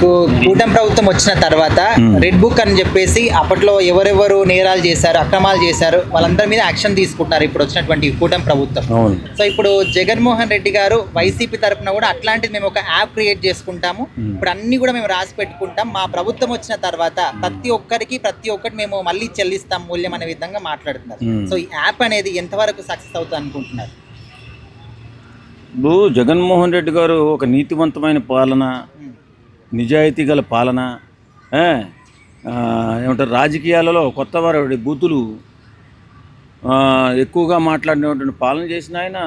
కూటమి ప్రభుత్వం వచ్చిన తర్వాత రెడ్ బుక్ అని చెప్పేసి అప్పట్లో ఎవరెవరు నేరాలు చేశారు అక్రమాలు చేశారు వాళ్ళందరి మీద యాక్షన్ తీసుకుంటున్నారు ఇప్పుడు వచ్చినటువంటి కూటమి ప్రభుత్వం. సో ఇప్పుడు జగన్మోహన్ రెడ్డి గారు వైసీపీ తరపున కూడా అట్లాంటిది మేము ఒక యాప్ క్రియేట్ చేసుకుంటాము. ఇప్పుడు అన్ని కూడా మేము రాసి పెట్టుకుంటాం. మా ప్రభుత్వం వచ్చిన తర్వాత ప్రతి ఒక్కరికి ప్రతి ఒక్కటి మేము మళ్ళీ చెల్లిస్తాం మూల్యం అనే విధంగా మాట్లాడుతున్నారు. సో ఈ యాప్ అనేది ఎంతవరకు సక్సెస్ అవుతుంది అనుకుంటున్నారు? ఇప్పుడు జగన్మోహన్ రెడ్డి గారు ఒక నీతివంతమైన పాలన. నిజాయితీ గల పాలన ఏమంటారు రాజకీయాలలో కొత్త వారి బూతులు ఎక్కువగా మాట్లాడినటువంటి పాలన చేసిన ఆయన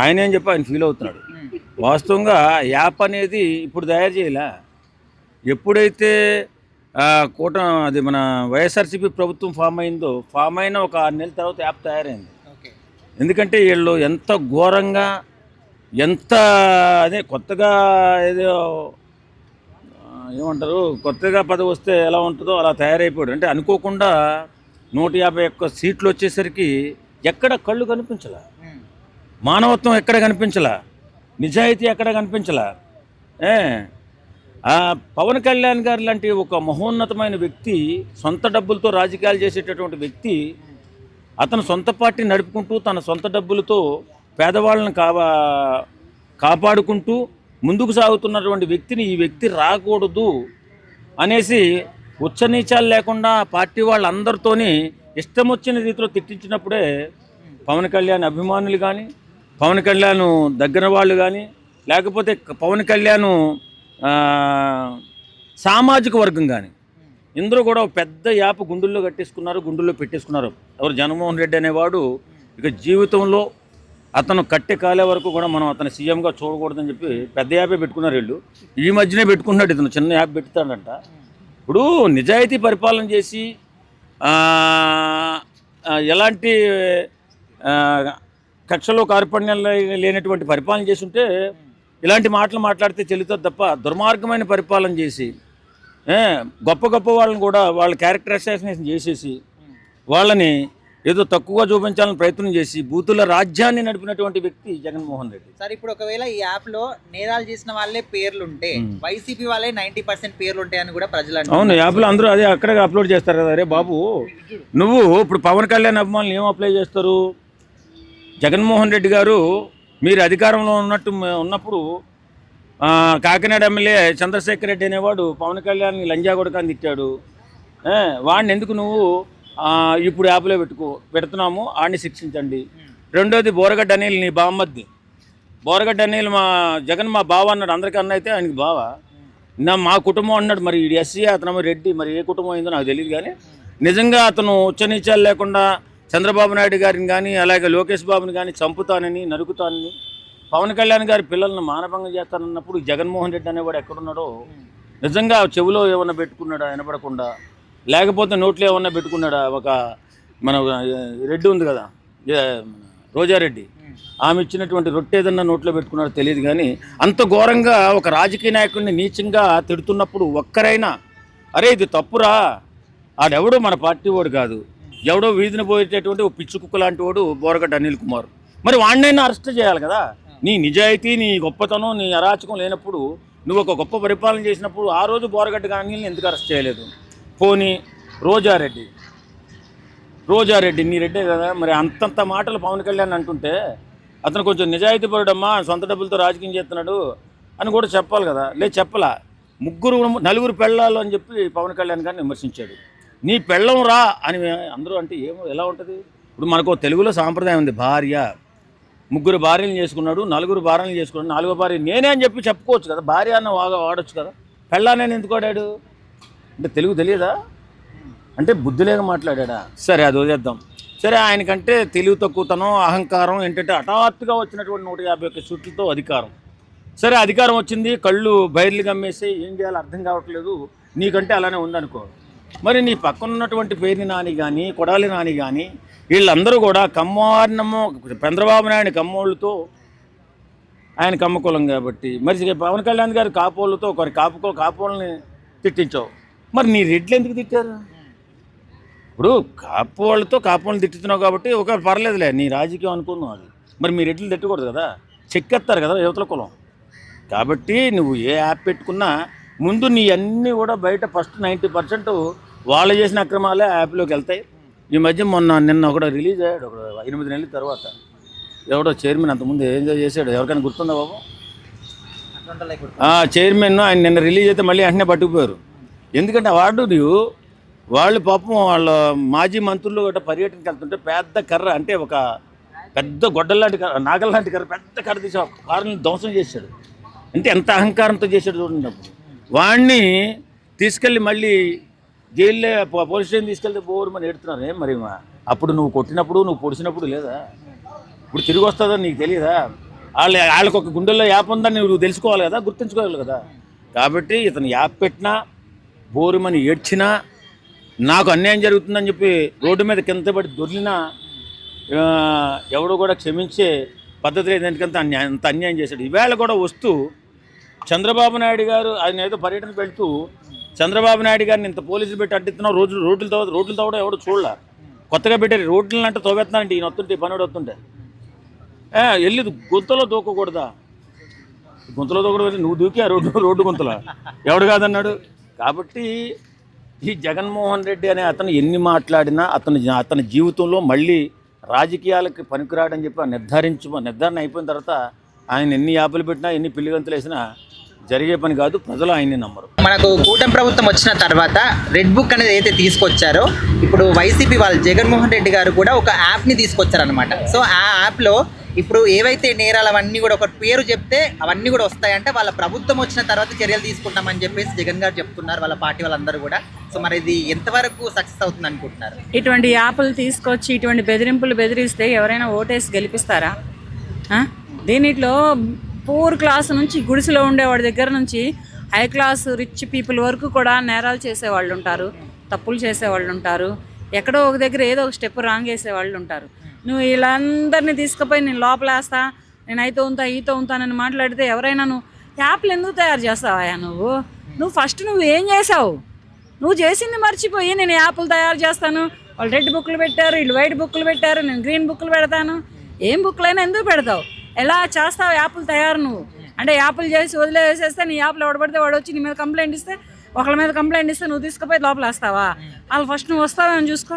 ఆయన ఏం చెప్పి ఆయన ఫీల్ అవుతున్నాడు. వాస్తవంగా యాప్ అనేది ఇప్పుడు తయారు చేయలే. ఎప్పుడైతే కూట అది మన వైఎస్ఆర్సీపీ ప్రభుత్వం ఫామ్ అయిందో ఫామ్ అయిన ఒక ఆరు నెలల తర్వాత యాప్ తయారైంది. ఎందుకంటే వీళ్ళు ఎంత ఘోరంగా ఎంత అదే కొత్తగా ఏదో ఏమంటారు కొత్తగా పదవి వస్తే ఎలా ఉంటుందో అలా తయారైపోయాడు. అంటే అనుకోకుండా నూట యాభై ఒక్క సీట్లు వచ్చేసరికి ఎక్కడ కళ్ళు కనిపించలా? మానవత్వం ఎక్కడ కనిపించలా? నిజాయితీ ఎక్కడ కనిపించలా? ఏ? పవన్ కళ్యాణ్ గారు లాంటి ఒక మహోన్నతమైన వ్యక్తి సొంత డబ్బులతో రాజకీయాలు చేసేటటువంటి వ్యక్తి అతను సొంత పార్టీ నడుపుకుంటూ తన సొంత డబ్బులతో పేదవాళ్ళని కావా కాపాడుకుంటూ ముందుకు సాగుతున్నటువంటి వ్యక్తిని ఈ వ్యక్తి రాకూడదు అనేసి ఉచ్చనీచాలు లేకుండా పార్టీ వాళ్ళందరితోని ఇష్టం వచ్చిన రీతిలో తిట్టించినప్పుడే పవన్ కళ్యాణ్ అభిమానులు కానీ పవన్ కళ్యాణ్ దగ్గర వాళ్ళు కానీ లేకపోతే పవన్ కళ్యాణ్ సామాజిక వర్గం కానీ ఇందరూ కూడా పెద్ద యాప్ గుండుల్లో కట్టేసుకున్నారు గుండుల్లో పెట్టేసుకున్నారు. ఎవరు జగన్మోహన్ రెడ్డి అనేవాడు ఇక జీవితంలో అతను కట్టె కాలే వరకు కూడా మనం అతను సీఎంగా చూడకూడదని చెప్పి పెద్ద యాపే పెట్టుకున్నారు వీళ్ళు. ఈ మధ్యనే పెట్టుకున్నాడు ఇతను చిన్న యాప్ పెడతాడంట ఇప్పుడు నిజాయితీ పరిపాలన చేసి ఎలాంటి కక్షలో కార్పణ్యం లేనటువంటి పరిపాలన చేసి ఉంటే ఇలాంటి మాటలు మాట్లాడితే చెల్లుతుంది తప్ప దుర్మార్గమైన పరిపాలన చేసి గొప్ప గొప్ప వాళ్ళని కూడా వాళ్ళ క్యారెక్టర్ చేసేసి వాళ్ళని ఏదో తక్కువగా చూపించాలని ప్రయత్నం చేసి బూతుల రాజ్యాన్ని నడిపినటువంటి వ్యక్తి జగన్మోహన్ రెడ్డి. సార్ ఇప్పుడు ఒకవేళ ఈ యాప్లో నేరాలు చేసిన వాళ్ళే పేర్లు ఉంటే వైసీపీ వాళ్ళే నైన్టీ పర్సెంట్ పేర్లు ఉంటాయని కూడా ప్రజలు అవును అంటున్నారు యాప్లో అందరూ అదే అక్కడే అప్లోడ్ చేస్తారు కదా. అరే బాబు నువ్వు ఇప్పుడు పవన్ కళ్యాణ్ అభిమానులు ఏం అప్లై చేస్తారు? జగన్మోహన్ రెడ్డి గారు మీరు అధికారంలో ఉన్నట్టు ఉన్నప్పుడు కాకినాడ ఎమ్మెల్యే చంద్రశేఖర్ రెడ్డి అనేవాడు పవన్ కళ్యాణ్ లంజా కొడకాన్ని తిట్టాడు. వాడిని ఎందుకు నువ్వు ఇప్పుడు యాప్లో పెట్టుకో పెడుతున్నాము ఆడిని శిక్షించండి. రెండోది బోరగడ్డ అనిల్ నీ బామ్మద్ది. బోరగడ్డ అనిల్ మా జగన్ మా బావ అన్నాడు అందరికన్నా అయితే ఆయనకి బావ. నా మా కుటుంబం అన్నాడు మరి ఎస్సీ అతను రెడ్డి మరి ఏ కుటుంబం అయిందో నాకు తెలియదు కానీ నిజంగా అతను ఉచ్చనీచాలు లేకుండా చంద్రబాబు నాయుడు గారిని కానీ అలాగే లోకేష్ బాబుని కానీ చంపుతానని నరుకుతానని పవన్ కళ్యాణ్ గారి పిల్లల్ని మానభంగం చేస్తానన్నప్పుడు జగన్మోహన్ రెడ్డి అనేవాడు ఎక్కడున్నాడో నిజంగా చెవిలో ఏమన్నా పెట్టుకున్నాడా వినపడకుండా లేకపోతే నోట్లో ఏమన్నా పెట్టుకున్నాడా? ఒక మన రెడ్డి ఉంది కదా? రోజారెడ్డి. ఆమె ఇచ్చినటువంటి రొట్టె ఏదన్నా నోట్లో పెట్టుకున్నాడో తెలియదు కానీ అంత ఘోరంగా ఒక రాజకీయ నాయకుడిని నీచంగా తిడుతున్నప్పుడు ఒక్కరైనా అరే ఇది తప్పురా. ఆడెవడో మన పార్టీ వాడు కాదు. ఎవడో వీధిని పోయేటటువంటి ఓ పిచ్చి కుక్క లాంటి వాడు బోరగడ్డ అనిల్ కుమార్. మరి వాడినైనా అరెస్ట్ చేయాలి కదా? నీ నిజాయితీ నీ గొప్పతనం నీ అరాచకం లేనప్పుడు నువ్వు ఒక గొప్ప పరిపాలన చేసినప్పుడు ఆ రోజు బోరగడ్డ అనిల్ని ఎందుకు అరెస్ట్ చేయలేదు? పోనీ రోజారెడ్డి. రోజారెడ్డి నీ రెడ్డే కదా? మరి అంతంత మాటలు పవన్ కళ్యాణ్ అంటుంటే అతను కొంచెం నిజాయితీ పరుడమ్మా సొంత డబ్బులతో రాజకీయం చేస్తున్నాడు అని కూడా చెప్పాలి కదా. లేదు చెప్పలా. ముగ్గురు నలుగురు పెళ్ళాలు అని చెప్పి పవన్ కళ్యాణ్ గారిని విమర్శించాడు. నీ పెళ్ళం రా అని అందరూ అంటే ఏమో ఎలా ఉంటుంది? ఇప్పుడు మనకు తెలుగులో సాంప్రదాయం ఉంది భార్య. ముగ్గురు భార్యలు చేసుకున్నాడు నలుగురు భార్యలు చేసుకున్నాడు నాలుగో భార్య నేనే అని చెప్పి చెప్పుకోవచ్చు కదా. భార్య అన్న బాగా వాడచ్చు కదా. పెళ్ళానని ఎందుకు వాడాడు? అంటే తెలుగు తెలియదా? అంటే బుద్ధి లేక మాట్లాడా సరే అది వదిలేద్దాం. సరే ఆయనకంటే తెలివి తక్కువతనం అహంకారం ఏంటంటే హఠాత్తుగా వచ్చినటువంటి నూట యాభై ఒక్క సీట్లతో అధికారం. సరే అధికారం వచ్చింది కళ్ళు బయర్లు గమ్మేసి ఏం చేయాలో అర్థం కావట్లేదు. నీకంటే అలానే ఉందనుకో. మరి నీ పక్కన ఉన్నటువంటి పేరుని నాని కానీ కొడాలి నాని కానీ వీళ్ళందరూ కూడా కమ్మారినమ్మో చంద్రబాబు నాయుడు కమ్మోళ్ళతో ఆయన కమ్మకులం కాబట్టి. మరి పవన్ కళ్యాణ్ గారు కాపోళ్ళతో కొన్ని కాపుకో కాపోళ్ళని తిట్టించావు. మరి నీ రెడ్లు ఎందుకు తిట్టారు? ఇప్పుడు కాపు వాళ్ళతో కాపు వాళ్ళని తిట్టుతున్నావు కాబట్టి ఒక పర్లేదులే నీ రాజకీయం అనుకుందాం అది. మరి మీ రెడ్లు తిట్టకూడదు కదా చెక్కేస్తారు కదా యువతల కులం. కాబట్టి నువ్వు ఏ యాప్ పెట్టుకున్నా ముందు నీ అన్నీ కూడా బయట ఫస్ట్ నైంటీ పర్సెంట్ వాళ్ళు చేసిన అక్రమాలే యాప్లోకి వెళ్తాయి. ఈ మధ్య మొన్న నిన్న ఒకడు రిలీజ్ అయ్యాడు ఒక ఎనిమిది నెలల తర్వాత. ఎవడో చైర్మన్ అంతకుముందు ఏం చేశాడు ఎవరికైనా గుర్తుందా బాబు? చైర్మన్ ఆయన నిన్న రిలీజ్ అయితే మళ్ళీ వెంటనే పట్టుకుపోయారు. ఎందుకంటే వాడు నువ్వు వాళ్ళు పాపం వాళ్ళ మాజీ మంత్రులు గట్రా పర్యటనకి వెళ్తుంటే పెద్ద కర్ర అంటే ఒక పెద్ద గొడ్డలాంటి కర్ర నాగల్లాంటి కర్ర పెద్ద కర్ర తీసి కారుని ధ్వంసం చేశాడు. అంటే ఎంత అహంకారంతో చేశాడు చూడండి అప్పుడు. వాడిని తీసుకెళ్ళి మళ్ళీ జైల్లో పో- పోలీస్ స్టేషన్ తీసుకెళ్తే పోరు మరి ఎడుతున్నారు ఏం మరి అప్పుడు నువ్వు కొట్టినప్పుడు నువ్వు పొడిచినప్పుడు లేదా? ఇప్పుడు తిరిగి వస్తుందో నీకు తెలియదా? వాళ్ళ వాళ్ళకి ఒక గుండెల్లో యాప్ ఉందని నువ్వు తెలుసుకోవాలి కదా గుర్తుంచుకోవాలి కదా. కాబట్టి ఇతను యాప్ పెట్టినా బోరుమని ఏడ్చినా నాకు అన్యాయం జరుగుతుందని చెప్పి రోడ్డు మీద కింద పడి దొర్లినా ఎవడు కూడా క్షమించే పద్ధతి లేదు. ఎందుకంటే అన్యాయం అంత అన్యాయం చేశాడు. ఈవేళ కూడా వస్తూ చంద్రబాబు నాయుడు గారు ఆయన ఏదో పర్యటన పెడుతూ చంద్రబాబు నాయుడు గారిని ఇంత పోలీసులు పెట్టి అడ్డిస్తున్నాం రోజు రోడ్లు తవ్వ రోడ్లు తవ్వడం ఎవడు చూడలే? కొత్తగా పెట్టారు. రోడ్లను అంటే తవ్వేస్తున్నారంటే ఈయన వస్తుంటే పనుడు వస్తుంటే. ఏ, వెళ్ళి గుంతలో దూకకూడదా? గుంతలో దూకడం నువ్వు దూకి ఆ రోడ్డు రోడ్డు గుంతలో. ఎవడు కాదన్నాడు? కాబట్టి ఈ జగన్మోహన్ రెడ్డి అనే అతను ఎన్ని మాట్లాడినా అతను అతని జీవితంలో మళ్ళీ రాజకీయాలకు పనికిరాడని చెప్పి నిర్ధారించు నిర్ధారణ అయిపోయిన తర్వాత ఆయన ఎన్ని యాపలు పెట్టినా ఎన్ని పిల్లిగంతులు వేసినా జరిగే పని కాదు ప్రజలు ఆయన్ని నమ్మరు. మనకు కూటమి ప్రభుత్వం వచ్చిన తర్వాత రెడ్ బుక్ అనేది అయితే తీసుకొచ్చారో ఇప్పుడు వైసీపీ వాళ్ళు జగన్మోహన్ రెడ్డి గారు కూడా ఒక యాప్ని తీసుకొచ్చారనమాట సో ఆ యాప్లో ఇప్పుడు ఏవైతే నేరాలు అవన్నీ కూడా ఒక పేరు చెప్తే అవన్నీ కూడా వస్తాయంటే వాళ్ళ ప్రభుత్వం వచ్చిన తర్వాత చర్యలు తీసుకుంటామని చెప్పేసి జగన్ గారు చెప్తున్నారు వాళ్ళ పార్టీ వాళ్ళందరూ కూడా. సో మరి ఇది ఎంతవరకు సక్సెస్ అవుతుంది అనుకుంటున్నారు? ఇటువంటి యాప్లు తీసుకొచ్చి ఇటువంటి బెదిరింపులు బెదిరిస్తే ఎవరైనా ఓటేసి గెలిపిస్తారా? దీనిట్లో పూర్ క్లాస్ నుంచి గుడిసెలో ఉండేవాడి దగ్గర నుంచి హై క్లాస్ రిచ్ పీపుల్ వరకు కూడా నేరాలు చేసేవాళ్ళు ఉంటారు తప్పులు చేసేవాళ్ళు ఉంటారు ఎక్కడో ఒక దగ్గర ఏదో ఒక స్టెప్ రాంగ్ వేసేవాళ్ళు ఉంటారు. నువ్వు వీళ్ళందరినీ తీసుకుపోయి నేను లోపలేస్తా నేను అయితే ఉంటా ఈతో ఉంటానని మాట్లాడితే ఎవరైనా నువ్వు యాప్లు ఎందుకు తయారు చేస్తావా నువ్వు? నువ్వు ఫస్ట్ నువ్వు ఏం చేసావు నువ్వు చేసింది మర్చిపోయి నేను యాప్లు తయారు చేస్తాను. వాళ్ళు రెడ్ బుక్లు పెట్టారు వీళ్ళు వైట్ బుక్లు పెట్టారు నేను గ్రీన్ బుక్లు పెడతాను. ఏం బుక్లైనా ఎందుకు పెడతావు? ఎలా చేస్తావు యాప్లు తయారు నువ్వు? అంటే యాప్లు చేసి వదిలేసేస్తే నీ యాప్లు ఎవడబడితే వాడు వచ్చి నీ మీద కంప్లైంట్ ఇస్తే ఒకళ్ళ మీద కంప్లైంట్ ఇస్తే నువ్వు తీసుకుపోయి లోపల వేస్తావా వాళ్ళు ఫస్ట్ నువ్వు వస్తావేమో చూసుకో.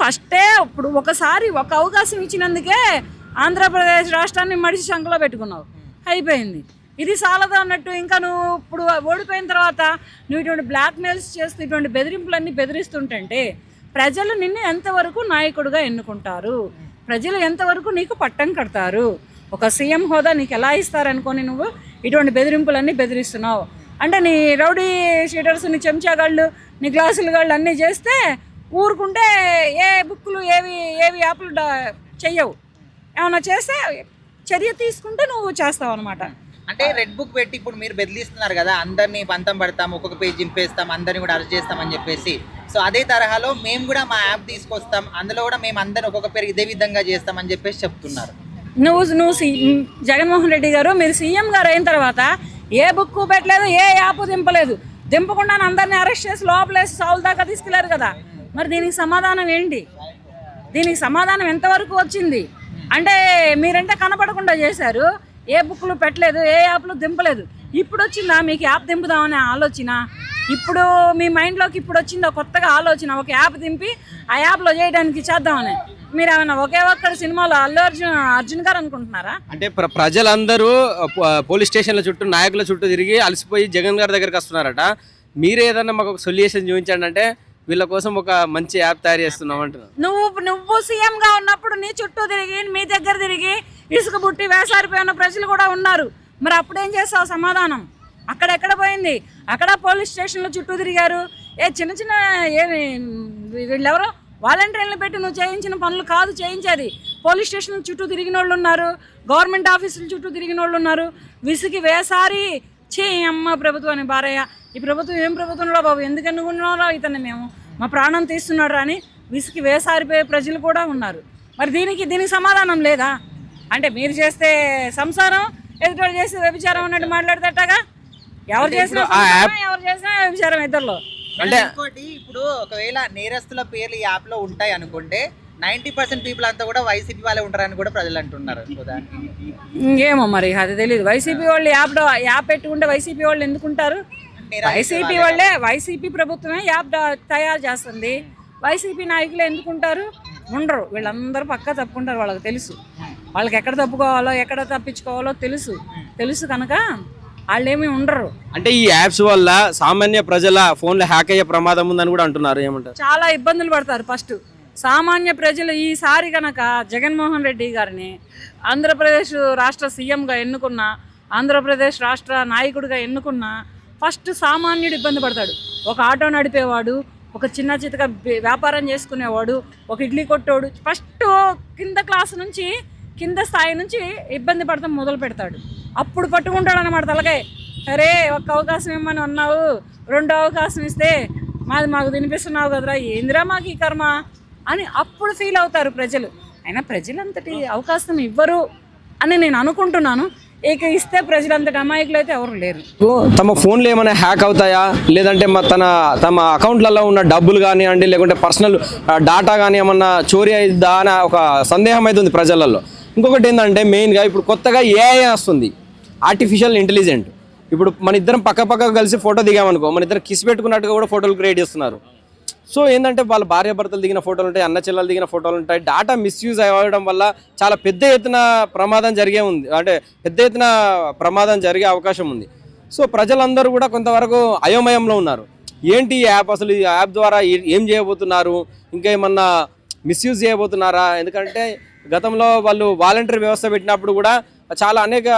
ఫస్టే ఇప్పుడు ఒకసారి ఒక అవకాశం ఇచ్చినందుకే ఆంధ్రప్రదేశ్ రాష్ట్రాన్ని మడిచి శంకలో పెట్టుకున్నావు. అయిపోయింది. ఇది సాలదు అన్నట్టు ఇంకా నువ్వు ఇప్పుడు ఓడిపోయిన తర్వాత నువ్వు ఇటువంటి బ్లాక్మెయిల్స్ చేస్తూ ఇటువంటి బెదిరింపులన్నీ బెదిరిస్తుంటే ప్రజలు నిన్ను ఎంతవరకు నాయకుడిగా ఎన్నుకుంటారు? ప్రజలు ఎంతవరకు నీకు పట్టం కడతారు? ఒక సీఎం హోదా నీకు ఎలా ఇస్తారనుకొని నువ్వు ఇటువంటి బెదిరింపులన్నీ బెదిరిస్తున్నావు. అంటే నీ రౌడీ షీటర్స్ నీ చెంచాగాళ్ళు నీ గ్లాసులు గాళ్ళు అన్నీ చేస్తే ఊరుకుంటే ఏ బుక్కులు ఏవి ఏవి యాప్లు చెయ్యవు. ఏమైనా చేస్తే చర్య తీసుకుంటే నువ్వు చేస్తావు అనమాట అంటే రెడ్ బుక్ పెట్టి ఇప్పుడు మీరు బెదిలిస్తున్నారు కదా అందరినీ పంతం పడతాం ఒక్కొక్క పేజ్ చింపేస్తాం అందరిని కూడా అరెస్ట్ చేస్తామని చెప్పేసి. సో అదే తరహాలో మేము కూడా మా యాప్ తీసుకొస్తాం అందులో కూడా మేము అందరిని ఒక్కొక్క పేరు ఇదే విధంగా చేస్తామని చెప్పేసి చెప్తున్నారు. నువ్వు నువ్వు సి జగన్మోహన్ రెడ్డి గారు మీరు సీఎం గారు అయిన తర్వాత ఏ బుక్ పెట్టలేదు ఏ యాప్ దింపలేదు. దింపకుండా అందరిని అరెస్ట్ చేసి లోపలేసి సావుల దాకా తీసుకెళ్ళారు కదా. మరి దీనికి సమాధానం ఏంటి? దీనికి సమాధానం ఎంతవరకు వచ్చింది? అంటే మీరంటే కనపడకుండా చేశారు. ఏ బుక్లు పెట్టలేదు ఏ యాప్లు దింపలేదు. ఇప్పుడు వచ్చిందా మీకు యాప్ దింపుదామనే ఆలోచన? ఇప్పుడు మీ మైండ్లోకి ఇప్పుడు వచ్చిందో కొత్తగా ఆలోచన? ఒక యాప్ దింపి ఆ యాప్లో చేయడానికి చేద్దామని. మీరు ఏమైనా ఒకే ఒక్కడ సినిమాలో అల్లు అర్జున్ అర్జున్ గారు అనుకుంటున్నారా? అంటే ప్ర ప్రజలందరూ పోలీస్ స్టేషన్ల చుట్టూ నాయకుల చుట్టూ తిరిగి అలసిపోయి జగన్ గారి దగ్గరికి వస్తున్నారట. మీరే ఏదన్నా మాకు ఒక సొల్యూషన్ చూపించండి అంటే వీళ్ళ కోసం ఒక మంచి యాప్ తయారు చేస్తున్నాం అంటున్నా. నువ్వు నువ్వు సీఎం గా ఉన్నప్పుడు నీ చుట్టూ తిరిగి మీ దగ్గర తిరిగి ఇసుక బుట్టి వేసారిపోయిన ప్రజలు కూడా ఉన్నారు. మరి అప్పుడేం చేస్తావు సమాధానం? అక్కడెక్కడ పోయింది? అక్కడ పోలీస్ స్టేషన్లో చుట్టూ తిరిగారు. ఏ చిన్న చిన్న ఏ వీళ్ళెవరో? వాలంటీర్లు పెట్టి నువ్వు చేయించిన పనులు కాదు చేయించేది. పోలీస్ స్టేషన్ చుట్టూ తిరిగిన వాళ్ళు ఉన్నారు. గవర్నమెంట్ ఆఫీసుల చుట్టూ తిరిగిన వాళ్ళు ఉన్నారు. విసిగి వేసారి చే అమ్మ ప్రభుత్వం అని భారయ్య ఈ ప్రభుత్వం ఏం ప్రభుత్వంలో బాబు? ఎందుకు ఎన్నుకున్నారో ఇతన్ని మేము? మా ప్రాణం తీస్తున్నాడు అని విసికి వేసారిపోయే ప్రజలు కూడా ఉన్నారు. మరి దీనికి దీనికి సమాధానం లేదా? అంటే మీరు చేస్తే సంసారం ఎదుటి చేస్తే వ్యభిచారం అన్నట్టు మాట్లాడతట్టగా ఎవరు చేసినా ఎవరు చేసినా వ్యభిచారం ఇద్దరులో. అంటే- ఇంకోటి ఇప్పుడు ఒకవేళ నేరస్తుల పేర్లు ఈ యాప్లో ఉంటాయి అనుకుంటే నైన్టీ పర్సెంట్ పీపుల్ అంతా కూడా వైసీపీ వాళ్ళే ఉంటారని కూడా ప్రజలు అంటున్నారు. ఇంకేమో మరి అది తెలియదు వైసీపీ వాళ్ళు యాప్ యాప్ పెట్టుకుంటే వైసీపీ వాళ్ళు ఎందుకుంటారు? వైసీపీ వాళ్ళే వైసీపీ ప్రభుత్వమే యాప్ తయారు చేస్తుంది. వైసీపీ నాయకులు ఎందుకుంటారు? ఉండరు. వీళ్ళందరూ పక్కా తప్పుకుంటారు వాళ్ళకి తెలుసు. వాళ్ళకి ఎక్కడ తప్పుకోవాలో ఎక్కడ తప్పించుకోవాలో తెలుసు. తెలుసు కనుక వాళ్ళేమీ ఉండరు. అంటే ఈ యాప్స్ వల్ల సామాన్య ప్రజల ఫోన్లు హ్యాక్ అయ్యే ప్రమాదం ఉందని కూడా అంటున్నారు. ఏమంటారు? చాలా ఇబ్బందులు పడతారు ఫస్ట్. సామాన్య ప్రజలు ఈసారి కనుక జగన్మోహన్ రెడ్డి గారిని ఆంధ్రప్రదేశ్ రాష్ట్ర సీఎంగా ఎన్నుకున్న ఆంధ్రప్రదేశ్ రాష్ట్ర నాయకుడిగా ఎన్నుకున్న ఫస్ట్ సామాన్యుడు ఇబ్బంది పడతాడు. ఒక ఆటో నడిపేవాడు ఒక చిన్న చితక వ్యాపారం చేసుకునేవాడు ఒక ఇడ్లీ కొట్టోడు ఫస్ట్ కింద క్లాస్ నుంచి కింద స్థాయి నుంచి ఇబ్బంది పడతాం మొదలు పెడతాడు. అప్పుడు పట్టుకుంటాడు అనమాట తలకాయ. సరే ఒక్క అవకాశం ఇమ్మని అన్నావు రెండో అవకాశం ఇస్తే మాది మాకు తినిపిస్తున్నావు కదరా ఏందిరా మాకు ఈ కర్మ? అని అప్పుడు ఫీల్ అవుతారు ప్రజలు. అయినా ప్రజలంతటి అవకాశం ఇవ్వరు అని నేను అనుకుంటున్నాను. ఇక ఇస్తే ప్రజలంతటి అమాయకులు అయితే ఎవరు లేరు. తమ ఫోన్లు ఏమైనా హ్యాక్ అవుతాయా? లేదంటే మా తన తమ అకౌంట్లలో ఉన్న డబ్బులు కానివ్వండి లేకుంటే పర్సనల్ డాటా కానీ ఏమన్నా చోరీ అయిద్దా అని ఒక సందేహం అయితే ఉంది ప్రజలలో. ఇంకొకటి ఏంటంటే మెయిన్గా ఇప్పుడు కొత్తగా ఏఐ వస్తుంది. ఆర్టిఫిషియల్ ఇంటెలిజెంట్ ఇప్పుడు మన ఇద్దరం పక్క పక్క కలిసి ఫోటో దిగామనుకో మన ఇద్దరు కిస్ పెట్టుకున్నట్టుగా కూడా ఫోటోలు క్రియేట్ చేస్తున్నారు. సో ఏంటంటే వాళ్ళ భార్య భర్తలు దిగిన ఫోటోలు ఉంటాయి అన్న చెల్లెలు దిగిన ఫోటోలు ఉంటాయి. డాటా మిస్యూజ్ అవ్వడం వల్ల చాలా పెద్ద ఎత్తున ప్రమాదం జరిగే ఉంది. అంటే పెద్ద ఎత్తున ప్రమాదం జరిగే అవకాశం ఉంది. సో ప్రజలందరూ కూడా కొంతవరకు అయోమయంలో ఉన్నారు. ఏంటి ఈ యాప్? అసలు ఈ యాప్ ద్వారా ఏ- ఏం చేయబోతున్నారు? ఇంకా ఏమన్నా మిస్యూజ్ చేయబోతున్నారా? ఎందుకంటే గతంలో వాళ్ళు వాలంటరీ వ్యవస్థ పెట్టినప్పుడు కూడా చాలా అనేక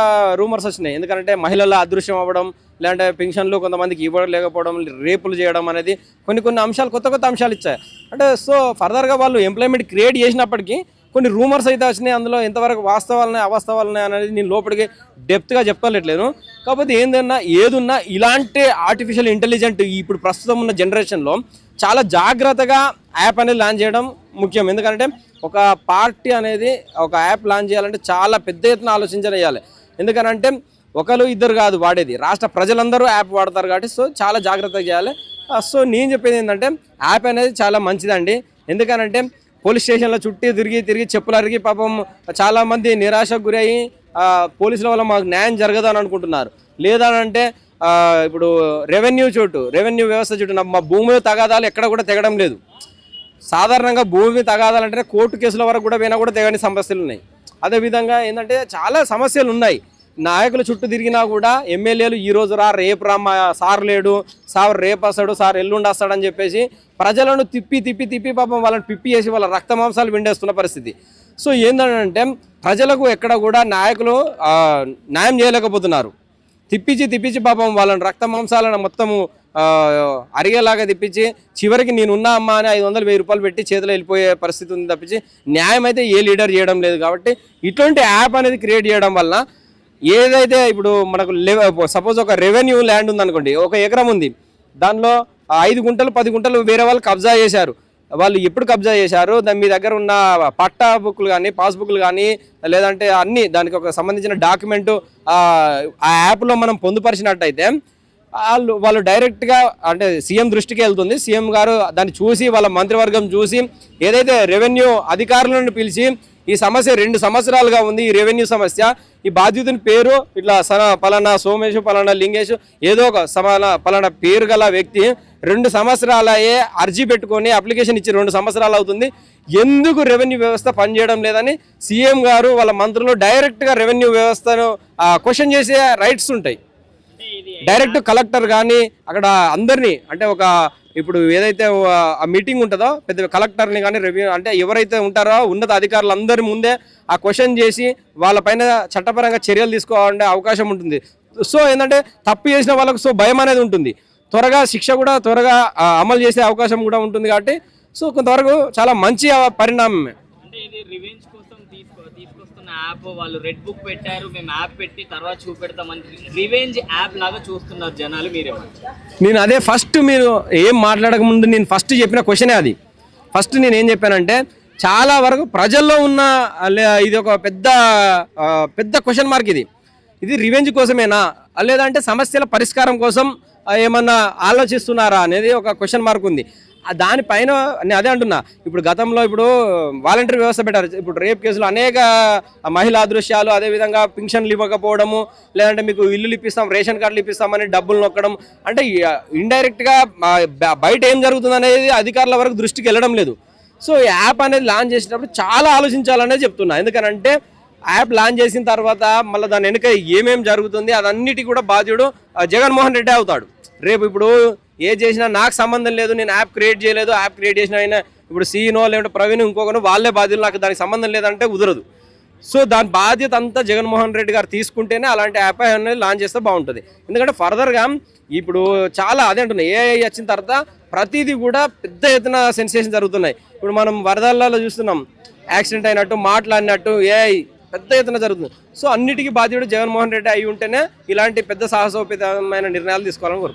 రూమర్స్ వచ్చినాయి. ఎందుకంటే మహిళల అదృశ్యం అవ్వడం లేదంటే పెన్షన్లు కొంతమందికి ఇవ్వడం లేకపోవడం రేపులు చేయడం అనేది కొన్ని కొన్ని అంశాలు కొత్త కొత్త అంశాలు ఇచ్చాయి. అంటే సో ఫర్దర్గా వాళ్ళు ఎంప్లాయ్మెంట్ క్రియేట్ చేసినప్పటికీ కొన్ని రూమర్స్ అయితే వచ్చినాయి. అందులో ఎంతవరకు వాస్తవాలనే అవాస్తవాలనే అనేది నేను లోపలికి డెప్త్గా చెప్పలేట్లేను కాకపోతే ఏందన్నా ఏదున్నా ఇలాంటి ఆర్టిఫిషియల్ ఇంటెలిజెంట్ ఇప్పుడు ప్రస్తుతం ఉన్న జనరేషన్లో చాలా జాగ్రత్తగా యాప్ అనేది లాంచ్ చేయడం ముఖ్యం. ఎందుకంటే ఒక పార్టీ అనేది ఒక యాప్ లాంచ్ చేయాలంటే చాలా పెద్ద ఎత్తున ఆలోచించ చేయాలి. ఎందుకనంటే ఒకరు ఇద్దరు కాదు వాడేది. రాష్ట్ర ప్రజలందరూ యాప్ వాడతారు కాబట్టి సో చాలా జాగ్రత్తగా చేయాలి. సో నేను చెప్పేది ఏంటంటే యాప్ అనేది చాలా మంచిదండి. ఎందుకనంటే పోలీస్ స్టేషన్లో చుట్టూ తిరిగి తిరిగి చెప్పులు అరిగి పాపం చాలామంది నిరాశకు గురయ్యి పోలీసుల వల్ల మాకు న్యాయం జరగదు అని అనుకుంటున్నారు. లేదనంటే ఇప్పుడు రెవెన్యూ చోటు రెవెన్యూ వ్యవస్థ చోటు మా భూమిలో తగాదాలు ఎక్కడ కూడా తెగడం లేదు. సాధారణంగా భూమి తగాదాలంటే కోర్టు కేసుల వరకు కూడా పోయినా కూడా తెగని సమస్యలు ఉన్నాయి. అదేవిధంగా ఏంటంటే చాలా సమస్యలు ఉన్నాయి. నాయకుల చుట్టూ తిరిగినా కూడా ఎమ్మెల్యేలు ఈ రోజు రా రేపు రా సార్ లేడు సార్ రేపు వస్తాడు సార్ ఎల్లుండి వస్తాడని చెప్పేసి ప్రజలను తిప్పి తిప్పి తిప్పి పాపం వాళ్ళని పిప్పి చేసి వాళ్ళ రక్త మాంసాలు విండేస్తున్న పరిస్థితి. సో ఏంటంటే ప్రజలకు ఎక్కడ కూడా నాయకులు న్యాయం చేయలేకపోతున్నారు. తిప్పించి తిప్పించి పాపం వాళ్ళని రక్త మాంసాలను మొత్తము అరిగేలాగా తిప్పించి చివరికి నేను ఉన్నా అమ్మా అని ఐదు వందలు వెయ్యి రూపాయలు పెట్టి చేతిలో వెళ్ళిపోయే పరిస్థితి ఉంది తప్పించి న్యాయం అయితే ఏ లీడర్ చేయడం లేదు కాబట్టి ఇటువంటి యాప్ అనేది క్రియేట్ చేయడం వల్ల ఏదైతే ఇప్పుడు మనకు సపోజ్ ఒక రెవెన్యూ ల్యాండ్ ఉందనుకోండి ఒక ఎకరం ఉంది దానిలో ఐదు గుంటలు పది గుంటలు వేరే వాళ్ళు కబ్జా చేశారు. వాళ్ళు ఎప్పుడు కబ్జా చేశారు? దాని మీ దగ్గర ఉన్న పట్టా బుక్లు కానీ పాస్బుక్లు కానీ లేదంటే అన్ని దానికి ఒక సంబంధించిన డాక్యుమెంటు ఆ యాప్లో మనం పొందుపరిచినట్టయితే వాళ్ళు వాళ్ళు డైరెక్ట్గా అంటే సీఎం దృష్టికి వెళ్తుంది. సీఎం గారు దాన్ని చూసి వాళ్ళ మంత్రివర్గం చూసి ఏదైతే రెవెన్యూ అధికారులను పిలిచి ఈ సమస్య రెండు సంవత్సరాలుగా ఉంది ఈ రెవెన్యూ సమస్య. ఈ బాధ్యతని పేరు ఇట్లా సన పలానా సోమేష్ పలానా లింగేష్ ఏదో ఒక సమాన పలానా పేరు గల వ్యక్తి రెండు సంవత్సరాలయే అర్జీ పెట్టుకొని అప్లికేషన్ ఇచ్చి రెండు సంవత్సరాలు అవుతుంది. ఎందుకు రెవెన్యూ వ్యవస్థ పనిచేయడం లేదని సీఎం గారు వాళ్ళ మంత్రులు డైరెక్ట్గా రెవెన్యూ వ్యవస్థను క్వశ్చన్ చేసే రైట్స్ ఉంటాయి. డైరెక్ట్ కలెక్టర్ కానీ అక్కడ అందరినీ అంటే ఒక ఇప్పుడు ఏదైతే ఆ మీటింగ్ ఉంటుందో పెద్ద కలెక్టర్ని కానీ రెవెన్యూ అంటే ఎవరైతే ఉంటారో ఉన్నత అధికారులు అందరి ముందే ఆ క్వశ్చన్ చేసి వాళ్ళపైన చట్టపరంగా చర్యలు తీసుకోవాలంటే అవకాశం ఉంటుంది. సో ఏంటంటే తప్పు చేసిన వాళ్ళకు సో భయం అనేది ఉంటుంది. త్వరగా శిక్ష కూడా త్వరగా అమలు చేసే అవకాశం కూడా ఉంటుంది కాబట్టి సో కొంతవరకు చాలా మంచి పరిణామమే. తీసుకో తీసుకొస్తున్న యాప్ వాళ్ళు రెడ్ బుక్ పెట్టారు. మేము యాప్ పెట్టి తర్వాత చూపెడతామని రివెంజ్ యాప్ లాగా చూస్తున్నారు జనాలు మీరే. నేను అదే ఫస్ట్ మీరు ఏం మాట్లాడక ముందు నేను ఫస్ట్ చెప్పిన క్వశ్చనే అది. ఫస్ట్ నేను ఏం చెప్పానంటే చాలా వరకు ప్రజల్లో ఉన్న ఇది ఒక పెద్ద పెద్ద క్వశ్చన్ మార్క్ ఇది. ఇది రివెంజ్ కోసమేనా? లేదంటే సమస్యల పరిష్కారం కోసం ఏమన్నా ఆలోచిస్తున్నారా అనేది ఒక క్వశ్చన్ మార్క్ ఉంది. దానిపైన నేను అదే అంటున్నా. ఇప్పుడు గతంలో ఇప్పుడు వాలంటీర్ వ్యవస్థ పెట్టారు. ఇప్పుడు రేప్ కేసులు అనేక మహిళా దృశ్యాలు అదేవిధంగా పింఛన్లు ఇవ్వకపోవడము లేదంటే మీకు ఇల్లులు ఇప్పిస్తాం రేషన్ కార్డులు ఇప్పిస్తామని డబ్బులు నొక్కడం. అంటే ఇండైరెక్ట్గా బయట ఏం జరుగుతుంది అనేది అధికారుల వరకు దృష్టికి వెళ్ళడం లేదు. సో ఈ యాప్ అనేది లాంచ్ చేసేటప్పుడు చాలా ఆలోచించాలనేది చెప్తున్నా. ఎందుకనంటే యాప్ లాంచ్ చేసిన తర్వాత మళ్ళీ దాని వెనుక ఏమేమి జరుగుతుంది అదన్నిటి కూడా బాధ్యుడు జగన్మోహన్ రెడ్డి అవుతాడు. రేపు ఇప్పుడు ఏ చేసినా నాకు సంబంధం లేదు నేను యాప్ క్రియేట్ చేయలేదు యాప్ క్రియేట్ చేసిన అయినా ఇప్పుడు సీఈనో లేదంటే ప్రవీణ్ ఇంకొకరు వాళ్ళే బాధ్యులు నాకు దానికి సంబంధం లేదంటే కుదరదు. సో దాని బాధ్యత అంతా జగన్మోహన్ రెడ్డి గారు తీసుకుంటేనే అలాంటి యాప్ అనేది లాంచ్ చేస్తే బాగుంటుంది. ఎందుకంటే ఫర్దర్గా ఇప్పుడు చాలా అదే అంటున్నాయి ఏఐ వచ్చిన తర్వాత ప్రతిదీ కూడా పెద్ద ఎత్తున సెన్సేషన్ జరుగుతున్నాయి. ఇప్పుడు మనం వరదలలో చూస్తున్నాం యాక్సిడెంట్ అయినట్టు మాట్లాడినట్టు ఏఐ పెద్ద ఎత్తున జరుగుతుంది. సో అన్నిటికీ బాధ్యుడు జగన్మోహన్ రెడ్డి అయి ఉంటేనే ఇలాంటి పెద్ద సాహసోపేతమైన నిర్ణయాలు తీసుకోవాలని కోరుకుంటున్నాను.